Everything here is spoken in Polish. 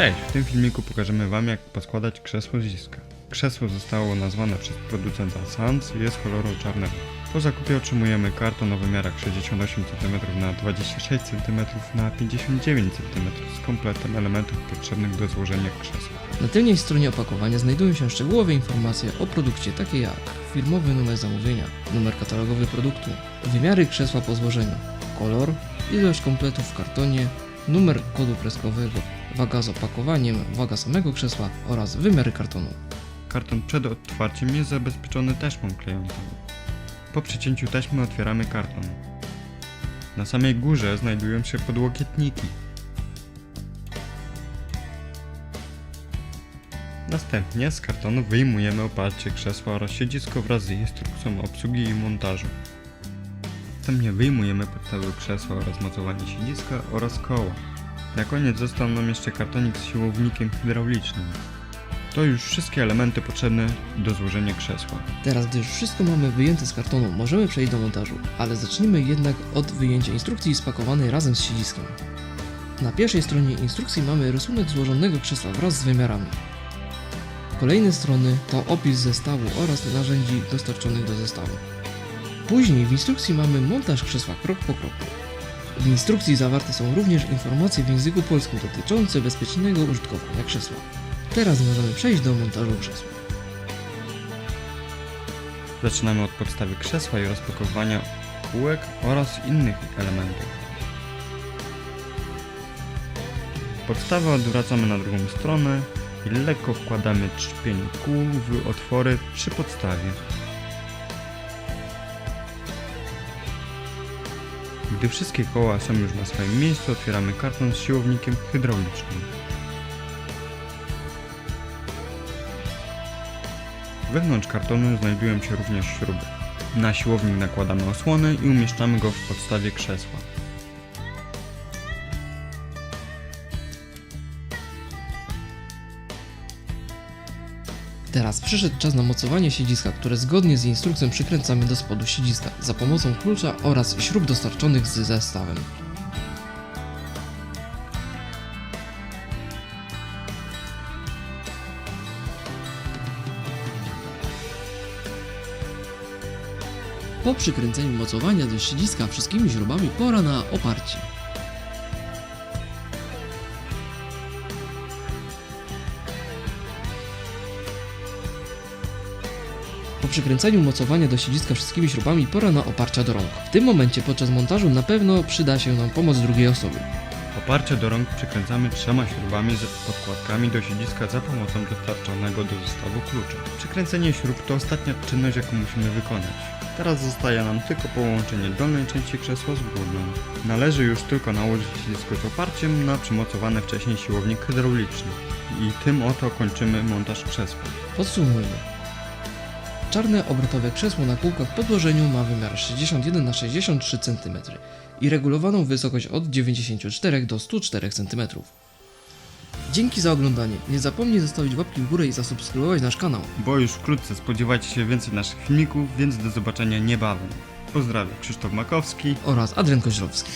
Cześć, w tym filmiku pokażemy Wam jak podkładać krzesło z diska. Krzesło zostało nazwane przez producenta Sans i jest koloru czarnego. Po zakupie otrzymujemy karton o wymiarach 68 cm na 26 cm na 59 cm z kompletem elementów potrzebnych do złożenia krzesła. Na tylnej stronie opakowania znajdują się szczegółowe informacje o produkcie takie jak firmowy numer zamówienia, numer katalogowy produktu, wymiary krzesła po złożeniu, kolor, ilość kompletów w kartonie, numer kodu kreskowego, waga z opakowaniem, waga samego krzesła oraz wymiary kartonu. Karton przed otwarciem jest zabezpieczony taśmą klejącą. Po przecięciu taśmy otwieramy karton. Na samej górze znajdują się podłokietniki. Następnie z kartonu wyjmujemy oparcie krzesła oraz siedzisko wraz z instrukcją obsługi i montażu. Następnie wyjmujemy podstawę krzesła oraz mocowanie siedziska oraz koła. Na koniec został nam jeszcze kartonik z siłownikiem hydraulicznym. To już wszystkie elementy potrzebne do złożenia krzesła. Teraz, gdy już wszystko mamy wyjęte z kartonu, możemy przejść do montażu, ale zacznijmy jednak od wyjęcia instrukcji spakowanej razem z siedziskiem. Na pierwszej stronie instrukcji mamy rysunek złożonego krzesła wraz z wymiarami. Kolejne strony to opis zestawu oraz narzędzi dostarczonych do zestawu. Później w instrukcji mamy montaż krzesła krok po kroku. W instrukcji zawarte są również informacje w języku polskim dotyczące bezpiecznego użytkowania krzesła. Teraz możemy przejść do montażu krzesła. Zaczynamy od podstawy krzesła i rozpakowania kółek oraz innych elementów. Podstawę odwracamy na drugą stronę i lekko wkładamy trzpień kół w otwory przy podstawie. Gdy wszystkie koła są już na swoim miejscu, otwieramy karton z siłownikiem hydraulicznym. Wewnątrz kartonu znajdują się również śruby. Na siłownik nakładamy osłonę i umieszczamy go w podstawie krzesła. Teraz przyszedł czas na mocowanie siedziska, które zgodnie z instrukcją przykręcamy do spodu siedziska za pomocą klucza oraz śrub dostarczonych z zestawem. Po przykręceniu mocowania do siedziska wszystkimi śrubami pora na oparcie. Przykręceniu mocowania do siedziska wszystkimi śrubami pora na oparcia do rąk. W tym momencie podczas montażu na pewno przyda się nam pomoc drugiej osoby. Oparcie do rąk przykręcamy trzema śrubami z podkładkami do siedziska za pomocą dostarczonego do zestawu klucza. Przykręcenie śrub to ostatnia czynność, jaką musimy wykonać. Teraz zostaje nam tylko połączenie dolnej części krzesła z górną. Należy już tylko nałożyć siedzisko z oparciem na przymocowany wcześniej siłownik hydrauliczny. I tym oto kończymy montaż krzesła. Podsumujmy. Czarne obrotowe krzesło na kółkach w podłożeniu ma wymiar 61 na 63 cm i regulowaną wysokość od 94 do 104 cm. Dzięki za oglądanie. Nie zapomnij zostawić łapki w górę i zasubskrybować nasz kanał. Bo już wkrótce spodziewajcie się więcej naszych filmików, więc do zobaczenia niebawem. Pozdrawiam, Krzysztof Makowski. oraz Adrian Koźlowski.